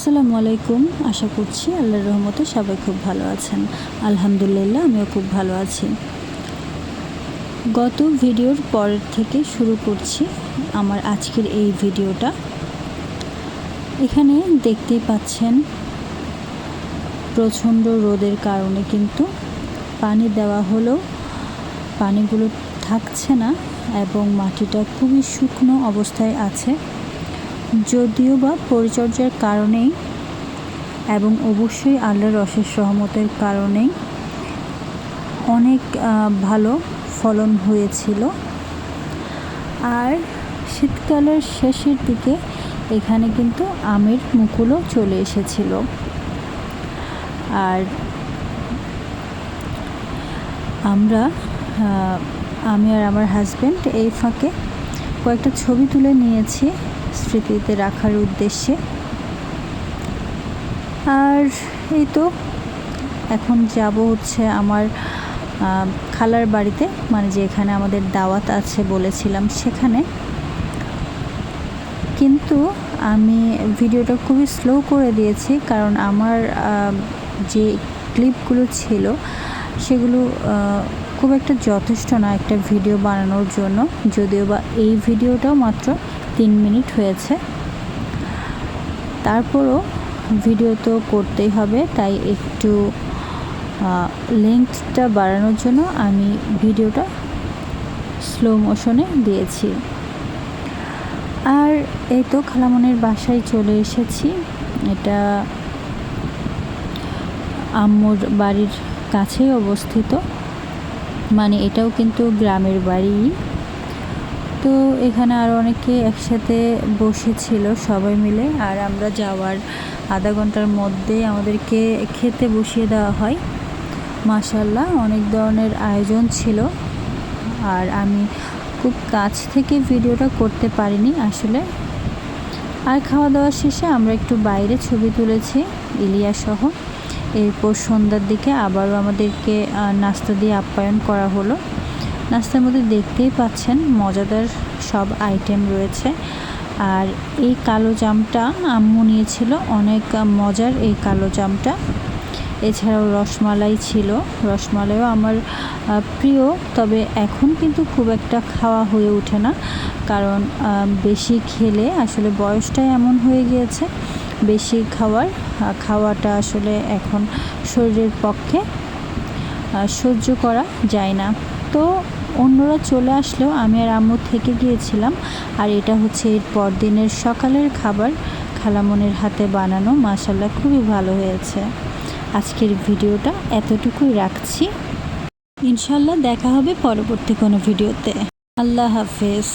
আসসালামু আলাইকুম। আশা করছি আল্লাহর রহমতে সবাই খুব ভালো আছেন। আলহামদুলিল্লাহ, আমিও খুব ভালো আছি। গত ভিডিওর পরের থেকে শুরু করছি আমার আজকের এই ভিডিওটা। এখানে দেখতেই পাচ্ছেন, প্রচণ্ড রোদের কারণে কিন্তু পানি দেওয়া হলেও পানিগুলো থাকছে না এবং মাটিটা খুবই শুকনো অবস্থায় আছে। যদিও বা পরিচর্যার কারণেই এবং অবশ্যই আল্লাহর অশেষ সহমতের কারণেই অনেক ভালো ফলন হয়েছিল। আর শীতকালের শেষের দিকে এখানে কিন্তু আমের মুকুলও চলে এসেছিল। আর আমরা আমি আর আমার হাজব্যান্ড এই ফাঁকে কয়েকটা ছবি তুলে নিয়েছি। স্মৃতিতে রাখার উদ্দেশ্যে। আর এই তো, এখন যাব হচ্ছে আমার খালার বাড়িতে মানে যেখানে আমাদের দাওয়াত আছে বলেছিলাম সেখানে। কিন্তু আমি ভিডিওটা খুবই স্লো করে দিয়েছি, কারণ আমার যে ক্লিপগুলো ছিল, সেগুলো খুব একটা যথেষ্ট না একটা ভিডিও বানানোর জন্য, যদিও বা এই ভিডিওটাও মাত্র তিন মিনিট হয়েছে। তারপরও ভিডিও তো করতেই হবে, তাই একটু লেন্থটা বাড়ানোর জন্য আমি ভিডিওটা স্লো মোশনে দিয়েছি। আর এই তো খালামনের বাসায় চলে এসেছি। এটা আম্মুর বাড়ির কাছেই অবস্থিত। মানে এটাও কিন্তু গ্রামের বাড়ি। তো এখানে আরও অনেকে একসাথে বসেছিল সবাই মিলে, আর আমরা যাওয়ার আধা ঘণ্টার মধ্যে আমাদেরকে খেতে বসিয়ে দেওয়া হয়। মাসাল্লাহ অনেক ধরনের আয়োজন ছিল। আর আমি খুব কাছ থেকে ভিডিওটা করতে পারিনি আসলে। আর খাওয়া দাওয়া শেষে আমরা একটু বাইরে ছবি তুলেছি ইলিয়া সহ এরপর সন্ধ্যার দিকে আবারও আমাদেরকে নাস্তা দিয়ে আপ্যায়ন করা হলো। নাস্তার মধ্যে দেখতেই পাচ্ছেন মজাদার সব আইটেম রয়েছে। আর এই কালো জামটা আম্মু নিয়েছিল, অনেক মজার এই কালো জামটা। এছাড়াও রসমালাই ছিল। রসমালাইও আমার প্রিয়, তবে এখন কিন্তু খুব একটা খাওয়া হয়ে ওঠে না। কারণ বেশি খেলে আসলে বয়সটাই এমন হয়ে গিয়েছে বেশি খাওয়ার খাওয়াটা আসলে এখন শরীরের পক্ষে সহ্য করা যায় না। তো অন্যরা চলে আসলেও আমি আর আম্মু থেকে গিয়েছিলাম, আর এটা হচ্ছে এর পরদিনের সকালের খাবার। খালামনের হাতে বানানো মাসাল্লাহ খুবই ভালো হয়েছে। আজকের ভিডিওটা এতটুকুই রাখছি। ইনশাল্লাহ দেখা হবে পরবর্তী কোনো ভিডিওতে। আল্লাহ হাফেজ।